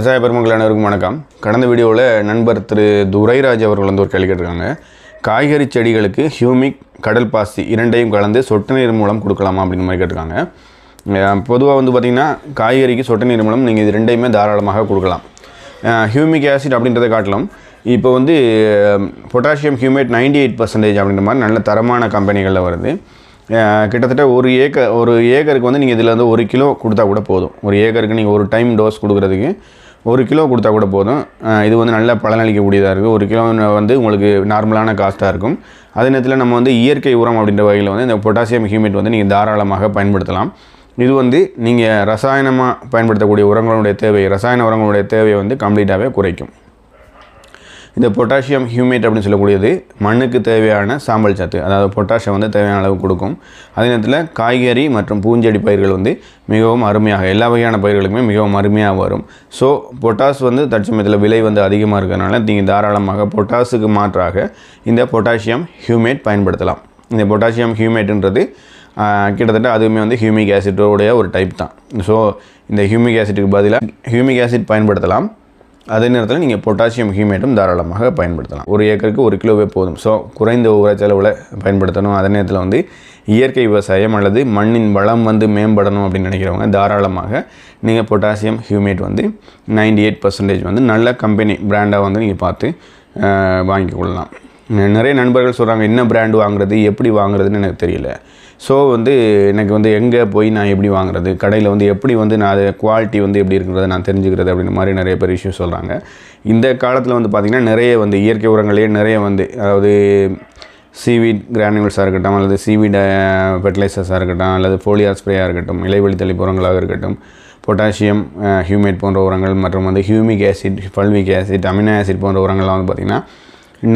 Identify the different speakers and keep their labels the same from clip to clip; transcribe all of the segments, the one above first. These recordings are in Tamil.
Speaker 1: விவசாய பெருமக்கள் அனைவருக்கும் வணக்கம். கடந்த வீடியோவில் நண்பர் திரு துரைராஜ் அவர்கள் வந்து ஒரு கேள்வி கேட்டிருக்காங்க. காய்கறி செடிகளுக்கு ஹியூமிக் கடல் பாசி இரண்டையும் கலந்து சொட்டு நீர் மூலம் கொடுக்கலாமா அப்படின்னு மாதிரி கேட்டிருக்காங்க. பொதுவாக வந்து பார்த்திங்கன்னா காய்கறிக்கு சொட்டு நீர் மூலம் நீங்கள் இது ரெண்டையுமே தாராளமாக கொடுக்கலாம். ஹியூமிக் ஆசிட் அப்படின்றத காட்டிலும் இப்போ வந்து பொட்டாசியம் ஹியூமேட் 98% எயிட் பர்சன்டேஜ் அப்படின்ற மாதிரி நல்ல தரமான கம்பெனிகளில் வருது. கிட்டத்தட்ட ஒரு ஏக்கர் ஒரு ஏக்கருக்கு வந்து நீங்கள் இதில் வந்து ஒரு கிலோ கொடுத்தா கூட போதும். ஒரு ஏக்கருக்கு நீங்கள் ஒரு டைம் டோஸ் கொடுக்குறதுக்கு. ஒரு கிலோ கொடுத்தா கூட போதும். இது வந்து நல்ல பலனளிக்கக்கூடியதாக இருக்குது ஒரு கிலோ வந்து உங்களுக்கு நார்மலான காஸ்ட்டாக இருக்கும். அதே நேரத்தில் நம்ம வந்து இயற்கை உரம் அப்படின்ற வகையில் வந்து இந்த பொட்டாசியம் ஹியூமேட் வந்து நீங்கள் தாராளமாக பயன்படுத்தலாம். இது வந்து நீங்கள் ரசாயனமாக பயன்படுத்தக்கூடிய உரங்களுடைய தேவை ரசாயன உரங்களுடைய தேவையை வந்து கம்ப்ளீட்டாகவே குறைக்கும். இந்த பொட்டாசியம் ஹியூமேட் அப்படின்னு சொல்லக்கூடியது மண்ணுக்கு தேவையான சாம்பல் சத்து அதாவது பொட்டாசியம் வந்து தேவையான அளவு கொடுக்கும். அதே நேரத்தில் காய்கறி மற்றும் பூஞ்செடி பயிர்கள் வந்து மிகவும் அருமையாக எல்லா வகையான பயிர்களுக்குமே மிகவும் அருமையாக வரும். ஸோ பொட்டாஸ் வந்து தற்சமயத்தில் விலை வந்து அதிகமாக இருக்கிறனால நீங்கள் தாராளமாக பொட்டாஸுக்கு மாற்றாக இந்த பொட்டாசியம் ஹியூமேட் பயன்படுத்தலாம். இந்த பொட்டாசியம் ஹியூமேட்டுன்றது கிட்டத்தட்ட அதுவுமே வந்து ஹியூமிக் ஆசிட்டோடைய ஒரு டைப் தான். ஸோ இந்த ஹியூமிக் ஆசிட்டுக்கு பதிலாக ஹியூமிக் ஆசிட் பயன்படுத்தலாம். அதே நேரத்தில் நீங்கள் பொட்டாசியம் ஹியூமேட்டும் தாராளமாக பயன்படுத்தலாம். ஒரு ஏக்கருக்கு ஒரு கிலோவே போதும். ஸோ குறைந்த உரச்செலவில் பயன்படுத்தணும். அதே நேரத்தில் வந்து இயற்கை விவசாயம் அல்லது மண்ணின் வளம் வந்து மேம்படணும் அப்படின்னு நினைக்கிறவங்க தாராளமாக நீங்கள் பொட்டாசியம் ஹியூமேட் வந்து 98% எயிட் பர்சன்டேஜ் வந்து நல்ல கம்பெனி பிராண்டாக வந்து நீங்கள் பார்த்து வாங்கி வாங்கிக் கொள்ளலாம். நிறைய நண்பர்கள் சொல்கிறாங்க என்ன பிராண்டு வாங்குறது? எப்படி வாங்குறதுன்னு எனக்கு தெரியல. ஸோ வந்து எனக்கு வந்து எங்கே போய் நான் எப்படி வாங்குறது? கடையில் வந்து எப்படி வந்து நான் அது குவாலிட்டி வந்து எப்படி இருக்கிறத நான் தெரிஞ்சுக்கிறது அப்படின்ற மாதிரி நிறைய பேர் இஷ்யூ சொல்கிறாங்க இந்த காலத்தில் வந்து பார்த்திங்கன்னா நிறைய வந்து இயற்கை உரங்களே நிறைய வந்து அதாவது சீவீட் கிரானியூல்ஸாக இருக்கட்டும் அல்லது சீவீட் ஃபெர்டிலைசர்ஸாக இருக்கட்டும் அல்லது ஃபோலியார் ஸ்ப்ரேயாக இருக்கட்டும் இலைவெளி தெளிப்பு உரங்களாக இருக்கட்டும் பொட்டாசியம் ஹியூமேட் போன்ற உரங்கள் மற்றும் வந்து humic acid fulvic acid amino acid போன்ற உரங்கள்லாம் வந்து பார்த்திங்கன்னா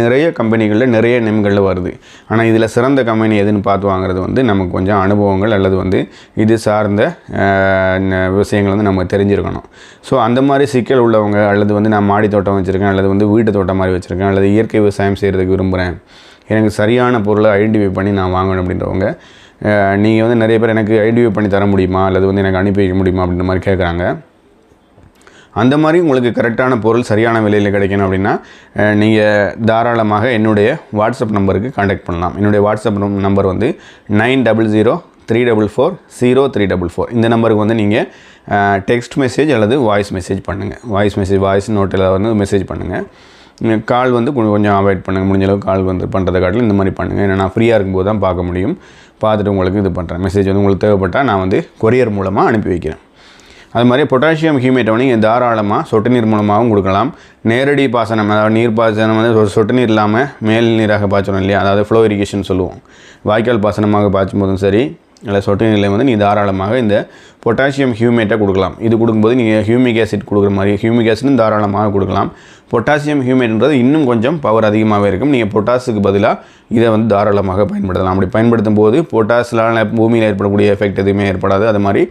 Speaker 1: நிறைய கம்பெனிகளில் நிறைய நேம்களில் வருது. ஆனால் இதில் சிறந்த கம்பெனி எதுன்னு பார்த்து வாங்குறது வந்து நமக்கு கொஞ்சம் அனுபவங்கள் அல்லது வந்து இது சார்ந்த விஷயங்கள் வந்து நம்ம தெரிஞ்சிருக்கணும். ஸோ அந்த மாதிரி சிக்கல் உள்ளவங்க அல்லது வந்து நான் மாடி தோட்டம் வச்சுருக்கேன் அல்லது வந்து வீட்டு தோட்டம் மாதிரி வச்சுருக்கேன் அல்லது இயற்கை விவசாயம் செய்கிறதுக்கு விரும்புகிறேன் எனக்கு சரியான பொருளை ஐடென்டிஃபை பண்ணி நான் வாங்கணும் அப்படின்றவங்க நீங்கள் வந்து நிறைய பேர் எனக்கு ஐடென்டிஃபை பண்ணி தர முடியுமா? அல்லது வந்து எனக்கு அனுப்பி வைக்க முடியுமா? அப்படின்ற மாதிரி கேட்குறாங்க அந்த மாதிரி உங்களுக்கு கரெக்டான பொருள் சரியான விலையில் கிடைக்கணும் அப்படின்னா நீங்கள் தாராளமாக என்னுடைய வாட்ஸ்அப் நம்பருக்கு காண்டாக்ட் பண்ணலாம். என்னுடைய வாட்ஸ்அப் நம்பர் வந்து nine double zero three double four zero three double four. இந்த நம்பருக்கு வந்து நீங்கள் டெக்ஸ்ட் மெசேஜ் அல்லது வாய்ஸ் மெசேஜ் பண்ணுங்கள் வாய்ஸ் மெசேஜ் வாய்ஸ் நோட்டில் வந்து மெசேஜ் பண்ணுங்கள் கால் வந்து கொஞ்சம் கொஞ்சம் அவாய்ட் பண்ணுங்கள் முடிஞ்ச அளவுக்கு கால் வந்து பண்ணுறதை காட்டிலும் இந்த மாதிரி பண்ணுங்கள் ஏன்னா நான் ஃப்ரீயாக இருக்கும்போது தான் பார்க்க முடியும். பார்த்துட்டு உங்களுக்கு இது பண்ணுறேன் மெசேஜ் வந்து உங்களுக்கு தேவைப்பட்டால் நான் வந்து கொரியர் மூலமாக அனுப்பி வைக்கிறேன். அது மாதிரி பொட்டாசியம் ஹியூமேட்டை வந்து நீங்கள் தாராளமாக சொட்டு நீர் மூலமாகவும் கொடுக்கலாம். நேரடி பாசனம் அதாவது நீர் பாசனம் வந்து ஒரு சொட்டு நீர் இல்லாமல் மேல் நீராக பாய்ச்சணும் இல்லையா? அதாவது ஃப்ளோ இரிகேஷன் சொல்லுவோம். வாய்க்கால் பாசனமாக பாய்ச்சும் போதும் சரி இல்லை சொட்டு நீரில் வந்து நீ தாராளமாக இந்த பொட்டாசியம் ஹியூமேட்டை கொடுக்கலாம். இது கொடுக்கும்போது நீங்கள் ஹியூமிக் ஆசிட் கொடுக்குற மாதிரி ஹியூமிக் ஆசிடும் தாராளமாக கொடுக்கலாம். பொட்டாசியம் ஹியூமேட்ன்றது இன்னும் கொஞ்சம் பவர் அதிகமாகவே இருக்கும். நீங்கள் பொட்டாஸுக்கு பதிலாக இதை வந்து தாராளமாக பயன்படுத்தலாம். அப்படி பயன்படுத்தும் போது பொட்டாஸ்லால் பூமியில் ஏற்படக்கூடிய எஃபெக்ட் எதுவுமே ஏற்படாது. அது மாதிரி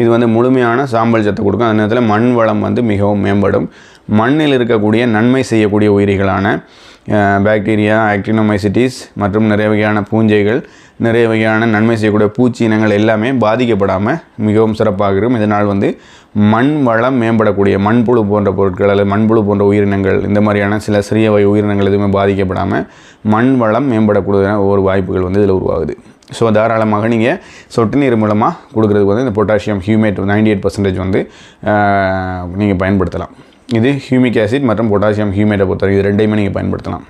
Speaker 1: இது வந்து முழுமையான சாம்பல் சத்தை கொடுக்கும். அந்த நேரத்தில் மண் வளம் வந்து மிகவும் மேம்படும். மண்ணில் இருக்கக்கூடிய நன்மை செய்யக்கூடிய உயிரிகளான பாக்டீரியா ஆக்டினோமைசிட்டிஸ் மற்றும் நிறைய வகையான பூஞ்சைகள் நிறைய வகையான நன்மை செய்யக்கூடிய பூச்சி இனங்கள் எல்லாமே பாதிக்கப்படாமல் மிகவும் சிறப்பாக இருக்கும். இதனால் வந்து மண் வளம் மேம்படக்கூடிய மண்புழு போன்ற பொருட்கள் அல்லது மண்புழு போன்ற உயிரினங்கள் இந்த மாதிரியான சில சிறிய வகை உயிரினங்கள் எதுவுமே பாதிக்கப்படாமல் மண் வளம் மேம்படக்கூடிய ஒரு வாய்ப்புகள் வந்து இதில் உருவாகுது. ஸோ தாராளமாக நீங்கள் சொட்டு நீர் மூலமாக கொடுக்குறதுக்கு வந்து இந்த பொட்டாசியம் ஹியூமேட் 98% எயிட் பர்சன்டேஜ் வந்து நீங்கள் பயன்படுத்தலாம். இது ஹியூமிக் ஆசிட் மற்றும் பொட்டாசியம் ஹியூமேட்டை பொறுத்தவரைக்கும் இது ரெண்டையுமே நீங்கள் பயன்படுத்தலாம்.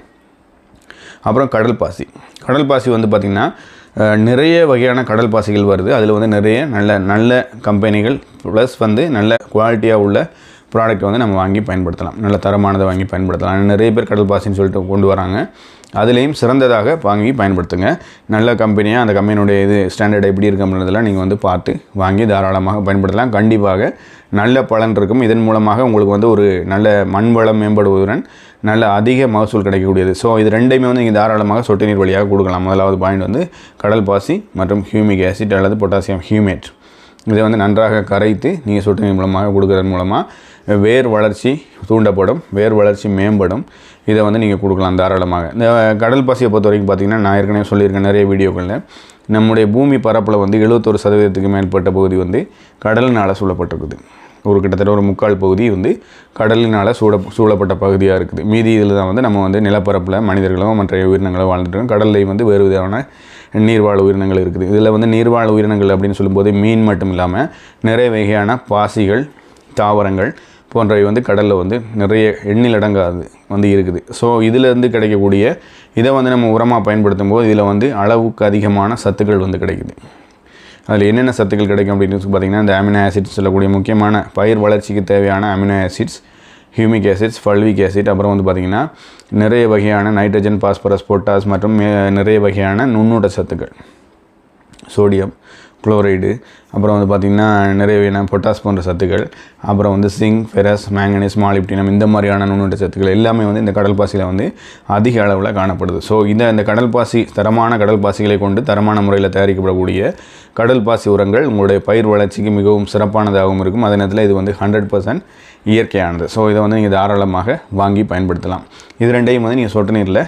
Speaker 1: அப்புறம் கடல் பாசி. கடல் பாசி வந்து பார்த்திங்கன்னா நிறைய வகையான கடல் பாசிகள் வருது. அதில் வந்து நிறைய நல்ல நல்ல கம்பெனிகள் ப்ளஸ் வந்து நல்ல குவாலிட்டியாக உள்ள ப்ராடக்ட் வந்து நம்ம வாங்கி பயன்படுத்தலாம். நல்ல தரமானதை வாங்கி பயன்படுத்தலாம். நிறைய பேர் கடல் பாசின்னு சொல்லிட்டு கொண்டு வராங்க. அதுலேயும் சிறந்ததாக வாங்கி பயன்படுத்துங்க. நல்ல கம்பெனியாக அந்த கம்பெனியுடைய இது ஸ்டாண்டர்ட் எப்படி இருக்கு அப்படின்றதெல்லாம் நீங்கள் வந்து பார்த்து வாங்கி தாராளமாக பயன்படுத்தலாம். கண்டிப்பாக நல்ல பலன் இருக்கும். இதன் மூலமாக உங்களுக்கு வந்து ஒரு நல்ல மண் வளம் மேம்படுவதுடன் நல்ல அதிக மகசூல் கிடைக்கக்கூடியது. ஸோ இது ரெண்டையுமே வந்து நீங்கள் தாராளமாக சொட்டு நீர் வழியாக கொடுக்கலாம். முதலாவது பாயிண்ட் வந்து கடல் பாசி மற்றும் ஹியூமிக் ஆசிட் அல்லது பொட்டாசியம் ஹியூமேட் இதை வந்து நன்றாக கரைத்து நீங்கள் சொட்டு நீர் மூலமாக கொடுக்கறது மூலமாக வேர் வளர்ச்சி தூண்டப்படும் வேர் வளர்ச்சி மேம்படும். இதை வந்து நீங்கள் கொடுக்கலாம் தாராளமாக. இந்த கடல் பாசியை பொறுத்த வரைக்கும் பார்த்தீங்கன்னா நான் ஏற்கனவே சொல்லியிருக்கேன் நிறைய வீடியோக்களில். நம்முடைய பூமி பரப்பில் வந்து எழுபத்தொரு சதவீதத்துக்கு மேற்பட்ட பகுதி வந்து கடலினால் சூழப்பட்டிருக்குது. ஒரு கிட்டத்தட்ட ஒரு முக்கால் பகுதி வந்து கடலினால் சூட சூழப்பட்ட பகுதியாக இருக்குது. மீதி இதில் தான் வந்து நம்ம வந்து நிலப்பரப்பில் மனிதர்களோ மற்ற உயிரினங்களோ வாழ்ந்துட்டு கடல்லையும் வந்து வேறு விதமான நீர்வாழ் உயிரினங்கள் இருக்குது. இதில் வந்து நீர்வாழ் உயிரினங்கள் அப்படின்னு சொல்லும்போது மீன் மட்டும் இல்லாமல் நிறைய வகையான பாசிகள் தாவரங்கள் போன்றவை வந்து கடலில் வந்து நிறைய எண்ணில் அடங்காது வந்து இருக்குது. ஸோ இதிலேருந்து கிடைக்கக்கூடிய இதை வந்து நம்ம உரமாக பயன்படுத்தும் போது இதில் வந்து அளவுக்கு அதிகமான சத்துக்கள் வந்து கிடைக்குது. அதில் என்னென்ன சத்துக்கள் கிடைக்கும் அப்படின்னு பார்த்தீங்கன்னா இந்த அமினோ ஆசிட்ஸ் சொல்லக்கூடிய முக்கியமான பயிர் வளர்ச்சிக்கு தேவையான amino acids humic acids fulvic acid அப்புறம் வந்து பார்த்திங்கன்னா நிறைய வகையான நைட்ரஜன் பாஸ்பரஸ் பொட்டாஸ் மற்றும் நிறைய வகையான நுண்ணூட்ட சத்துக்கள். சோடியம் குளோரைடு அப்புறம் வந்து பார்த்திங்கன்னா நிறைய பொட்டாஸ் போன்ற சத்துக்கள் அப்புறம் வந்து சிங் ஃபெரஸ் மேங்கனீஸ் மாலிப்டினம் இந்த மாதிரியான நுண்ணூட்ட சத்துக்கள் எல்லாமே வந்து இந்த கடல் பாசியில் வந்து அதிக அளவில் காணப்படுது. ஸோ இந்த இந்த கடல் பாசி தரமான கடல் பாசிகளை கொண்டு தரமான முறையில் தயாரிக்கப்படக்கூடிய கடல் பாசி உரங்கள் உங்களுடைய பயிர் வளர்ச்சிக்கு மிகவும் சிறப்பானதாகவும் இருக்கும். அதே நேரத்தில் இது வந்து ஹண்ட்ரட் பர்சன்ட் இயற்கையானது. ஸோ இதை வந்து நீங்கள் தாராளமாக வாங்கி பயன்படுத்தலாம். இது ரெண்டையும் வந்து நீங்கள் சொட்டு நீரில்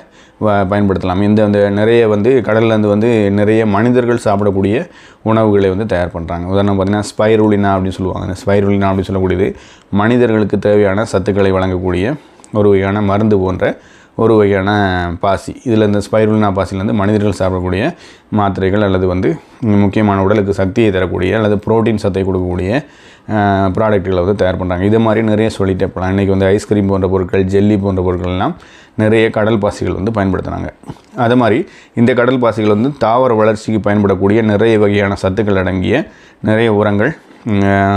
Speaker 1: பயன்படுத்தலாம். இந்த இந்த நிறைய வந்து கடல்லேருந்து வந்து நிறைய மனிதர்கள் சாப்பிடக்கூடிய உணவுகளை வந்து தயார் பண்ணுறாங்க உதாரணம் பார்த்தீங்கன்னா ஸ்பைருலினா அப்படின்னு சொல்லுவாங்க. இந்த ஸ்பைருலினா அப்படின்னு சொல்லக்கூடியது மனிதர்களுக்கு தேவையான சத்துக்களை வழங்கக்கூடிய ஒரு வகையான மருந்து போன்ற ஒரு வகையான பாசி. இதில் இந்த ஸ்பைருலினா பாசிலேருந்து மனிதர்கள் சாப்பிடக்கூடிய மாத்திரைகள் அல்லது வந்து முக்கியமான உடலுக்கு சக்தியை தரக்கூடிய அல்லது புரோட்டீன் சத்தை கொடுக்கக்கூடிய ப்ராடக்ட்களை வந்து தயார் பண்ணுறாங்க இது மாதிரி நிறைய சொல்லிட்டே போகலாம். இன்றைக்கி வந்து ஐஸ்கிரீம் போன்ற பொருட்கள் ஜெல்லி போன்ற பொருட்கள்லாம் நிறைய கடல் பாசிகள் வந்து பயன்படுத்துனாங்க. அது மாதிரி இந்த கடல் பாசிகள் வந்து தாவர வளர்ச்சிக்கு பயன்படக்கூடிய நிறைய வகையான சத்துக்கள் அடங்கிய நிறைய உரங்கள்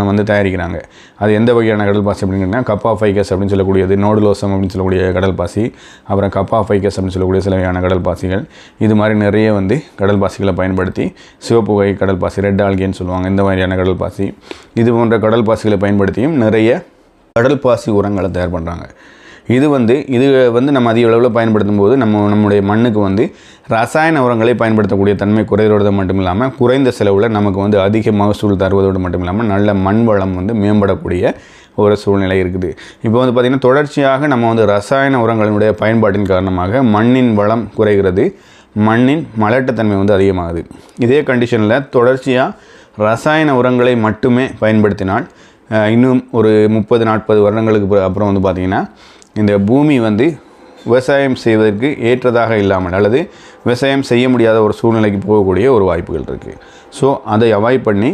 Speaker 1: வந்து தயாரிக்கிறாங்க. அது எந்த வகையான கடல் பாசி அப்படின்னு கேட்டிங்கன்னா கப்பா ஃபைகஸ் அப்படின்னு சொல்லக்கூடியது நோடுலோசம் அப்படின்னு சொல்லக்கூடிய கடல் பாசி அப்புறம் கப்பா ஃபைகஸ் அப்படின்னு சொல்லக்கூடிய சில வகையான கடல் பாசிகள். இது மாதிரி நிறைய வந்து கடல் பாசிகளை பயன்படுத்தி சிவப்பு வகை கடல் பாசி ரெட் ஆல்கேன்னு சொல்லுவாங்க இந்த மாதிரியான கடல் பாசி. இது போன்ற கடல் பாசிகளை பயன்படுத்தியும் நிறைய கடல் பாசி உரங்களை தயார் பண்ணுறாங்க இது வந்து இது வந்து நம்ம அதிக அளவில் பயன்படுத்தும் போது நம்ம நம்முடைய மண்ணுக்கு வந்து ரசாயன உரங்களை பயன்படுத்தக்கூடிய தன்மை குறைவதோடு மட்டும் இல்லாமல் குறைந்த செலவில் நமக்கு வந்து அதிக மகசூல் தருவதோடு மட்டும் இல்லாமல் நல்ல மண் வளம் வந்து மேம்படக்கூடிய ஒரு சூழ்நிலை இருக்குது. இப்போ வந்து பார்த்திங்கன்னா தொடர்ச்சியாக நம்ம வந்து ரசாயன உரங்களினுடைய பயன்பாட்டின் காரணமாக மண்ணின் வளம் குறைகிறது மண்ணின் மலட்டுத்தன்மை வந்து அதிகமாகுது. இதே கண்டிஷனில் தொடர்ச்சியாக ரசாயன உரங்களை மட்டுமே பயன்படுத்தினால் இன்னும் ஒரு முப்பது நாற்பது வருடங்களுக்கு அப்புறம் வந்து பார்த்திங்கன்னா இந்த பூமி வந்து விவசாயம் செய்வதற்கு ஏற்றதாக இல்லாமல் அல்லது விவசாயம் செய்ய முடியாத ஒரு சூழ்நிலைக்கு போகக்கூடிய ஒரு வாய்ப்புகள் இருக்குது ஸோ அதை அவாய்ட் பண்ணி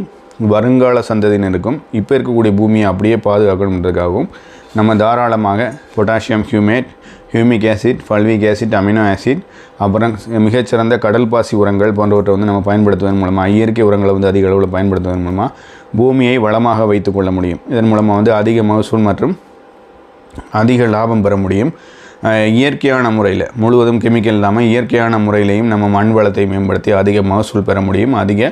Speaker 1: வருங்கால சந்ததியினருக்கும் இப்போ இருக்கக்கூடிய பூமியை அப்படியே பாதுகாக்கணுன்றதுக்காகவும் நம்ம தாராளமாக potassium humate humic acid fulvic acid amino acid அப்புறம் மிகச்சிறந்த கடல் பாசி உரங்கள் போன்றவற்றை வந்து நம்ம பயன்படுத்துவதன் மூலமாக இயற்கை உரங்களை வந்து அதிக அளவில் பயன்படுத்துவதன் மூலமாக பூமியை வளமாக வைத்துக்கொள்ள முடியும். இதன் மூலமாக வந்து அதிக மகசூல் மற்றும் அதிக லாபம் பெற முடியும். இயற்கையான முறையில் முழுவதும் கெமிக்கல் இல்லாமல் இயற்கையான முறையிலையும் நம்ம மண் வளத்தை மேம்படுத்தி அதிக மகசூல் பெற முடியும் அதிக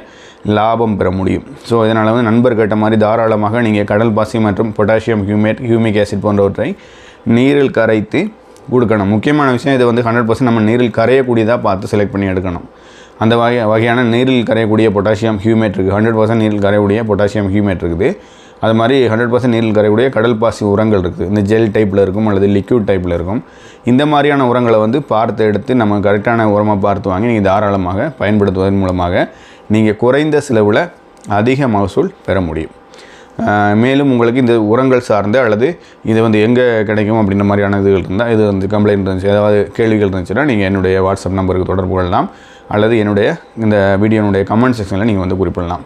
Speaker 1: லாபம் பெற முடியும். ஸோ இதனால் வந்து நண்பர் கேட்ட மாதிரி தாராளமாக நீங்கள் கடல் பாசி மற்றும் பொட்டாசியம் ஹியூமேட் ஹியூமிக் ஆசிட் போன்றவற்றை நீரில் கரைத்து கொடுக்கணும். முக்கியமான விஷயம் இதை வந்து ஹண்ட்ரட் பர்சன்ட் நம்ம நீரில் கரையக்கூடியதாக பார்த்து செலக்ட் பண்ணி எடுக்கணும். அந்த வகை வகையான நீரில் கரையக்கூடிய பொட்டாசியம் ஹியூமேட் இருக்குது ஹண்ட்ரட் பர்சன்ட் நீரில் கரையக்கூடிய பொட்டாசியம் ஹியூமேட் இருக்குது. அது மாதிரி ஹண்ட்ரட் பர்சன்ட் நீரில் கரையக்கூடிய கடல் பாசி உரங்கள் இருக்குது. இந்த ஜெல் டைப்பில் இருக்கும் அல்லது லிக்யூட் டைப்பில் இருக்கும். இந்த மாதிரியான உரங்களை வந்து பார்த்து எடுத்து நம்ம கரெக்டான உரமாக பார்த்து வாங்கி நீங்கள் தாராளமாக பயன்படுத்துவதன் மூலமாக நீங்கள் குறைந்த செலவில் அதிக மகசூல் பெற முடியும். மேலும் உங்களுக்கு இந்த உரங்கள் சார்ந்த அல்லது இது வந்து எங்கே கிடைக்கும் அப்படின்ற மாதிரியான இதுகள் இருந்தால் இது வந்து கம்ப்ளைண்ட் இருந்துச்சு ஏதாவது கேள்விகள் இருந்துச்சுன்னா நீங்கள் என்னுடைய வாட்ஸ்அப் நம்பருக்கு தொடர்பு கொள்ளலாம். அல்லது என்னுடைய இந்த வீடியோனுடைய கமெண்ட் செக்ஷனில் நீங்கள் வந்து குறிப்பிடலாம்.